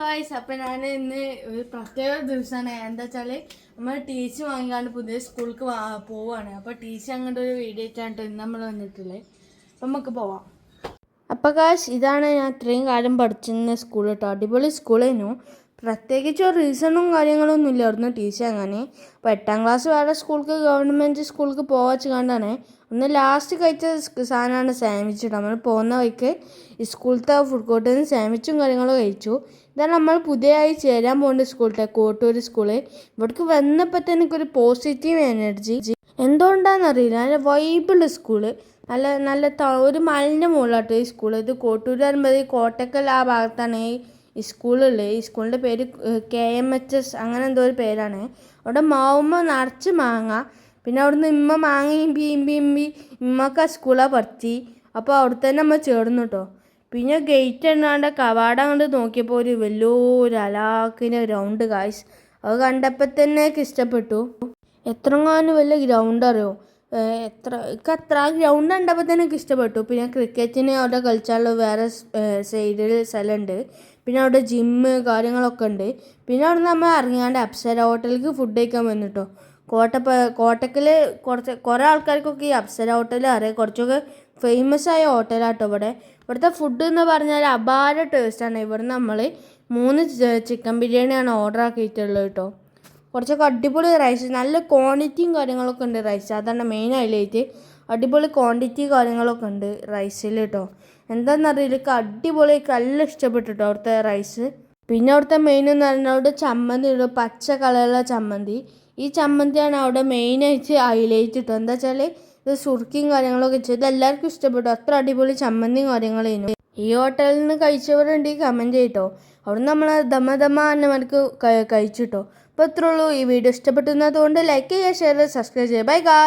Guys അപ്പം ഞാൻ ഇന്ന് ഒരു പ്രത്യേക ദിവസമാണ് എന്താ വെച്ചാൽ നമ്മൾ ടീച്ചർ വാങ്ങിക്കാണ്ട് പുതിയ സ്കൂൾക്ക് പോവാണ്. അപ്പോൾ ടീച്ചർ അങ്ങോട്ട് ഒരു വീഡിയോ ആയിട്ടാണ് ഇന്ന് നമ്മൾ വന്നിട്ടുള്ളത് അപ്പം നമുക്ക് പോവാം. അപ്പോൾ കാശ് ഇതാണ് ഞാൻ ഇത്രയും കാലം പഠിച്ചിരുന്ന സ്കൂൾ കേട്ടോ. അടിപൊളി സ്കൂളായിരുന്നു പ്രത്യേകിച്ച് ഒരു റീസണും കാര്യങ്ങളൊന്നും ഇല്ലായിരുന്നു ടീച്ചർ അങ്ങനെ അപ്പോൾ എട്ടാം ക്ലാസ് വേറെ സ്കൂൾക്ക് ഗവൺമെന്റ് സ്കൂൾക്ക് പോവച്ച് കണ്ടാണ് ഒന്ന് ലാസ്റ്റ് കഴിച്ച സാധനമാണ് സാൻഡ്വിച്ച് നമ്മൾ പോകുന്ന വഴിക്ക് സ്കൂളത്തെ ഫുഡ് കോർട്ടിൽ നിന്ന് സാൻഡ്വിച്ചും കാര്യങ്ങളും കഴിച്ചു. ഇതാണ് നമ്മൾ പുതിയതായി ചേരാൻ പോകുന്ന സ്കൂളത്തെ കോട്ടൂർ സ്കൂൾ ഇവിടേക്ക് വന്നപ്പോൾ തന്നെ ഒരു പോസിറ്റീവ് എനർജി എന്തുകൊണ്ടാണെന്നറിയില്ല നല്ല വൈബിൾ സ്കൂൾ നല്ല നല്ല ഒരു മലിന്റെ മുകളിലാട്ടോ ഈ സ്കൂൾ ഇത് കോട്ടൂർ വരുമ്പോൾ കോട്ടക്കൽ ആ ഭാഗത്താണ്. ഈ സ്കൂളുള്ളത് ഈ സ്കൂളിന്റെ പേര് കെ എം എച്ച് എസ് അങ്ങനെ എന്തോ ഒരു പേരാണ്. അവിടെ മാവുമ്മ നിറച്ച് മാങ്ങ പിന്നെ അവിടുന്ന് ഇമ്മ മാങ്ങയും ഇമ്പി ഇമ്പി ഇമ്മക്ക് ആ സ്കൂളാണ് പറത്തി. അപ്പോൾ അവിടെ തന്നെ നമ്മൾ ചേർന്നു കേട്ടോ പിന്നെ ഗേറ്റ് എണ്ണാണ്ട് കവാടം കണ്ട് നോക്കിയപ്പോൾ ഒരു വലിയൊരു അലാക്കിന് ഗ്രൗണ്ട് കായ്സ് അത് കണ്ടപ്പോൾ തന്നെ ഇഷ്ടപ്പെട്ടു. എത്രങ്ങാനും വലിയ ഗ്രൗണ്ട് അറിയോ? എത്ര എനിക്ക് അത്ര ഗ്രൗണ്ട് കണ്ടപ്പോൾ തന്നെ എനിക്ക് ഇഷ്ടപ്പെട്ടു. പിന്നെ ക്രിക്കറ്റിന് അവിടെ കളിച്ചാലുള്ള വേറെ സൈഡിൽ സ്ഥലമുണ്ട് പിന്നെ അവിടെ ജിമ്മ് കാര്യങ്ങളൊക്കെ ഉണ്ട്. പിന്നെ അവിടെ നമ്മൾ ഇറങ്ങിയാണ്ട് അപ്സര ഹോട്ടലിലേക്ക് ഫുഡ് കഴിക്കാൻ വന്നിട്ടോ. കോട്ടപ്പ കോട്ടക്കൽ കുറച്ച് കുറേ ആൾക്കാർക്കൊക്കെ ഈ അപ്സര ഹോട്ടൽ അറിയാം. കുറച്ചൊക്കെ ഫേമസ് ആയ ഹോട്ടലാട്ടോ ഇവിടെ. ഇവിടുത്തെ ഫുഡ് എന്ന് പറഞ്ഞാൽ അപാര ടേസ്റ്റാണ് ഇവിടെ നമ്മൾ മൂന്ന് ചിക്കൻ ബിരിയാണിയാണ് ഓർഡർ ആക്കിയിട്ടുള്ളത് കേട്ടോ. കുറച്ചൊക്കെ അടിപൊളി റൈസ് നല്ല ക്വാണ്ടിറ്റിയും കാര്യങ്ങളൊക്കെ ഉണ്ട് റൈസ് അതാണ് മെയിൻ ഹൈലൈറ്റ് അടിപൊളി ക്വാണ്ടിറ്റി കാര്യങ്ങളൊക്കെ ഉണ്ട് റൈസിൽ കേട്ടോ എന്താണെന്നറിയില്ല എനിക്ക് അടിപൊളി നല്ല ഇഷ്ടപ്പെട്ടു കേട്ടോ അവിടുത്തെ റൈസ് പിന്നെ അവിടുത്തെ മെയിൻ എന്ന് പറഞ്ഞാൽ അവിടെ ചമ്മന്തി ഉണ്ട്. പച്ച കളറുള്ള ചമ്മന്തി. ഈ ചമ്മന്തിയാണ് അവിടെ മെയിനായിട്ട് ഹൈലൈറ്റ് കിട്ടുക എന്താ വെച്ചാൽ ഇത് സുർക്കിയും കാര്യങ്ങളൊക്കെ ഇത് എല്ലാവർക്കും ഇഷ്ടപ്പെട്ടു. അത്ര അടിപൊളി ചമ്മന്തിയും കാര്യങ്ങളായിരുന്നു ഈ ഹോട്ടലിൽ നിന്ന് കഴിച്ചവരുണ്ടെങ്കിൽ കമന്റ് ചെയ്യട്ടോ അവിടെ നമ്മൾ ദമ ദമ എന്നവർക്ക് കഴിച്ചിട്ടോ അപ്പോൾ ഇത്രേ ഉള്ളൂ. ഈ വീഡിയോ ഇഷ്ടപ്പെട്ടു എന്നതുകൊണ്ട് ലൈക്ക് ചെയ്യുക ഷെയർ സബ്സ്ക്രൈബ് ചെയ്യുക. ബൈ ഗായ്